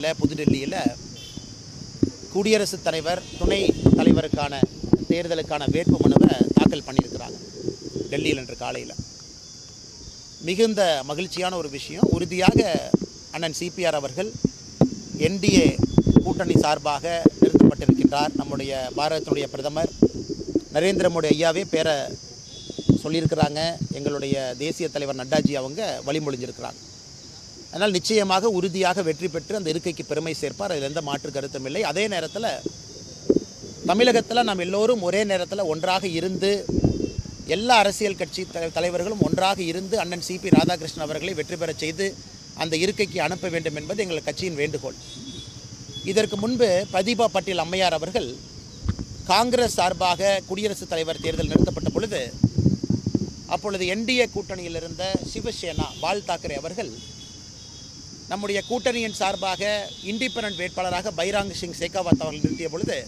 இல்லை புதுடெல்லியில் குடியரசுத் தலைவர் துணை தலைவருக்கான தேர்தலுக்கான வேட்பு மனுவை தாக்கல் பண்ணியிருக்கிறாங்க டெல்லியில் இன்று காலையில். மிகுந்த மகிழ்ச்சியான ஒரு விஷயம். உறுதியாக அண்ணன் சிபிஆர் அவர்கள் என்டிஏ கூட்டணி சார்பாக நிறுத்தப்பட்டிருக்கின்றார். நம்முடைய பாரதத்தினுடைய பிரதமர் நரேந்திர மோடி ஐயாவே பேர சொல்லியிருக்கிறாங்க. எங்களுடைய தேசிய தலைவர் நட்டாஜி அவங்க வழிமொழிஞ்சிருக்கிறாங்க அதனால் நிச்சயமாக உறுதியாக வெற்றி பெற்று அந்த இருக்கைக்கு பெருமை சேர்ப்பார். அதில் எந்த மாற்று கருத்தும் இல்லை. அதே நேரத்தில் தமிழகத்தில் நாம் எல்லோரும் ஒரே நேரத்தில் ஒன்றாக இருந்து எல்லா அரசியல் கட்சி த- தலைவர்களும் ஒன்றாக இருந்து அண்ணன் சிபி ராதாகிருஷ்ணன் அவர்களை வெற்றி பெறச் செய்து அந்த இருக்கைக்கு அனுப்ப வேண்டும் என்பது எங்கள் கட்சியின் வேண்டுகோள். இதற்கு முன்பு பிரதீபா பட்டேல் அம்மையார் அவர்கள் காங்கிரஸ் சார்பாக குடியரசுத் தலைவர் தேர்தல் நிறுத்தப்பட்ட பொழுது அப்பொழுது என்டிஏ கூட்டணியில் இருந்த சிவசேனா பால் தாக்கரே அவர்கள் நம்முடைய கூட்டணியின் சார்பாக இண்டிபெண்ட் வேட்பாளராக பைராங் சிங் சேகாவத் அவர்கள் நிறுத்திய பொழுது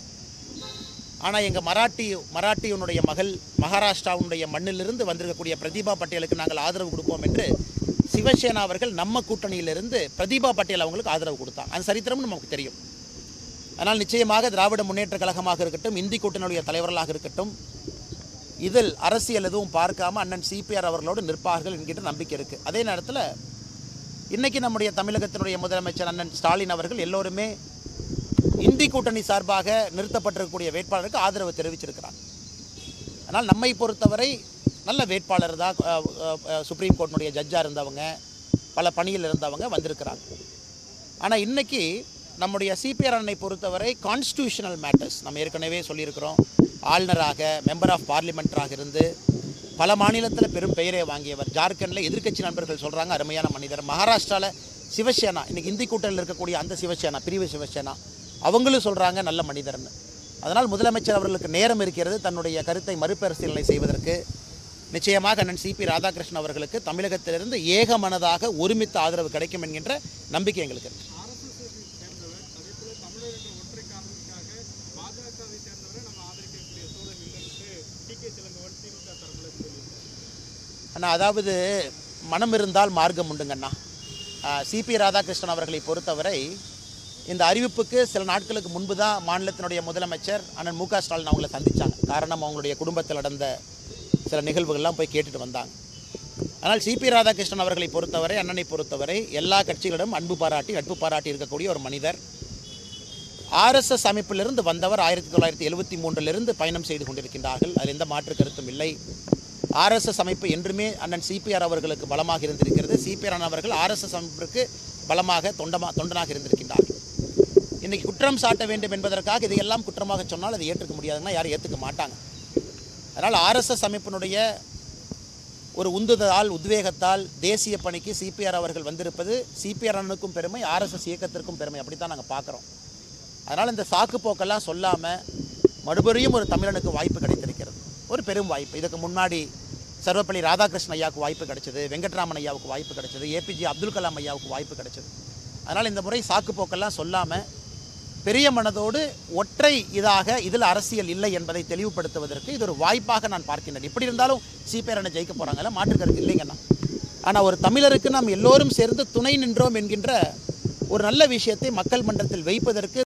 ஆனால் எங்கள் மராட்டி மராட்டியனுடைய மகள் மகாராஷ்டிராவுடைய மண்ணிலிருந்து வந்திருக்கக்கூடிய பிரதீபா பட்டேலுக்கு நாங்கள் ஆதரவு கொடுப்போம் என்று சிவசேனா அவர்கள் நம்ம கூட்டணியிலிருந்து பிரதீபா பட்டேல் அவங்களுக்கு ஆதரவு கொடுத்தாங்க அந்த சரித்திரமும் நமக்கு தெரியும். ஆனால் நிச்சயமாக திராவிட முன்னேற்ற கழகமாக இருக்கட்டும் இந்தி கூட்டணியுடைய தலைவர்களாக இருக்கட்டும் இதில் அரசியல் எதுவும் பார்க்காம அண்ணன் சிபிஆர் அவர்களோடு நிற்பார்கள் என்கின்ற நம்பிக்கை இருக்குது அதே நேரத்தில் இன்றைக்கி நம்முடைய தமிழகத்தினுடைய முதலமைச்சர் அண்ணன் ஸ்டாலின் அவர்கள் எல்லோருமே இந்தி கூட்டணி சார்பாக நிறுத்தப்பட்டிருக்கக்கூடிய வேட்பாளருக்கு ஆதரவு தெரிவிச்சிருக்கிறாங்க ஆனால் நம்மை பொறுத்தவரை நல்ல வேட்பாளர் தான் சுப்ரீம் கோர்ட்டினுடைய ஜட்ஜாக இருந்தவங்க பல பணியில் இருந்தவங்க வந்திருக்கிறாங்க. ஆனால் இன்றைக்கி நம்முடைய சிபிஆர் அண்ணனை பொறுத்தவரை கான்ஸ்டியூஷனல் மேட்டர்ஸ் நம்ம ஏற்கனவே சொல்லியிருக்கிறோம். ஆளுநராக மெம்பர் ஆஃப் பார்லிமெண்ட்டாக இருந்து பல மாநிலத்தில் பெரும் பெயரை வாங்கியவர். ஜார்க்கண்டில் எதிர்க்கட்சி நண்பர்கள் சொல்கிறாங்க அருமையான மனிதர். மகாராஷ்டிராவில் சிவசேனா இன்றைக்கி இந்தி கூட்டணியில் இருக்கக்கூடிய அந்த சிவசேனா பிரிவு சிவசேனா அவங்களும் சொல்கிறாங்க நல்ல மனிதர்னு. அதனால் முதலமைச்சர் அவர்களுக்கு நேரம் இருக்கிறது. தன்னுடைய கருத்தை மறுபரிசீலனை செய்வதற்கு. நிச்சயமாக அண்ணன் சிபி ராதாகிருஷ்ணன் அவர்களுக்கு தமிழகத்திலிருந்து ஏகமனதாக ஒருமித்த ஆதரவு கிடைக்கும் என்கின்ற நம்பிக்கை எங்களுக்கு இருக்கு. பாஜகவை சேர்ந்தவரை நம்ம ஆதரிக்கக்கூடிய சூழல் இல்லைன்னு டி கே திமுக அண்ணா அதாவது மனம் இருந்தால் மார்க்கம் உண்டுங்கண்ணா. சிபி ராதாகிருஷ்ணன் அவர்களை பொறுத்தவரை இந்த அறிவிப்புக்கு சில நாட்களுக்கு முன்பு தான் மாநிலத்தினுடைய முதலமைச்சர் அண்ணன் மு க ஸ்டாலின் அவங்கள சந்தித்தாங்க காரணம் அவங்களுடைய குடும்பத்தில் நடந்த சில நிகழ்வுகள்லாம் போய் கேட்டுட்டு வந்தாங்க. ஆனால் சிபி ராதாகிருஷ்ணன் அவர்களை பொறுத்தவரை அண்ணனை பொறுத்தவரை எல்லா கட்சிகளிடம் அன்பு பாராட்டி நட்பு பாராட்டி இருக்கக்கூடிய ஒரு மனிதர். ஆர்எஸ்எஸ் அமைப்பிலிருந்து வந்தவர் ஆயிரத்தி தொள்ளாயிரத்தி எழுபத்தி மூன்றிலிருந்து பயணம் செய்து கொண்டிருக்கின்றார்கள். அதில் எந்த மாற்று கருத்தும் இல்லை. ஆர்எஸ்எஸ் அமைப்பு என்றுமே அண்ணன் சிபிஆர் அவர்களுக்கு பலமாக இருந்திருக்கிறது. சிபிஆர் அண்ணன் அவர்கள் ஆர்எஸ்எஸ் அமைப்பிற்கு பலமாக தொண்டமாக தொண்டனாக இருந்திருக்கின்றார்கள் இன்றைக்கி குற்றம் சாட்ட வேண்டும் என்பதற்காக இதையெல்லாம் குற்றமாக சொன்னால் அதை ஏற்றுக்க முடியாதுன்னா யாரும் ஏற்றுக்க மாட்டாங்க. அதனால் ஆர்எஸ்எஸ் அமைப்பினுடைய ஒரு உந்துதலால் உத்வேகத்தால் தேசிய பணிக்கு சிபிஆர் அவர்கள் வந்திருப்பது சிபிஆர் அண்ணனுக்கும் பெருமை ஆர்எஸ்எஸ் இயக்கத்திற்கும் பெருமை. அப்படித்தான் நாங்கள் பார்க்குறோம். அதனால் இந்த சாக்கு போக்கெல்லாம் சொல்லாமல் மறுபடியும் ஒரு தமிழனுக்கு வாய்ப்பு கிடைத்திருக்கிறது. ஒரு பெரும் வாய்ப்பு. இதுக்கு முன்னாடி சர்வப்பள்ளி ராதாகிருஷ்ணன் ஐயாவுக்கு வாய்ப்பு கிடைச்சது வெங்கட்ராமன் ஐயாவுக்கு வாய்ப்பு கிடைச்சது ஏபிஜே அப்துல் கலாம் ஐயாவுக்கு வாய்ப்பு கிடைச்சது. அதனால் இந்த முறை சாக்குப்போக்கெல்லாம் சொல்லாமல் பெரிய மனதோடு ஒற்றை இதாக இதில் அரசியல் இல்லை என்பதை தெளிவுபடுத்துவதற்கு இது ஒரு வாய்ப்பாக நான் பார்க்கின்றேன். எப்படி இருந்தாலும் சிபிஆர் ஜெயிக்க போகிறாங்கல்ல மாற்று கருத்து இல்லைங்கண்ணா ஆனால் ஒரு தமிழருக்கு நாம் எல்லோரும் சேர்ந்து துணை நின்றோம் என்கின்ற ஒரு நல்ல விஷயத்தை மக்கள் மன்றத்தில் வைப்பதற்கு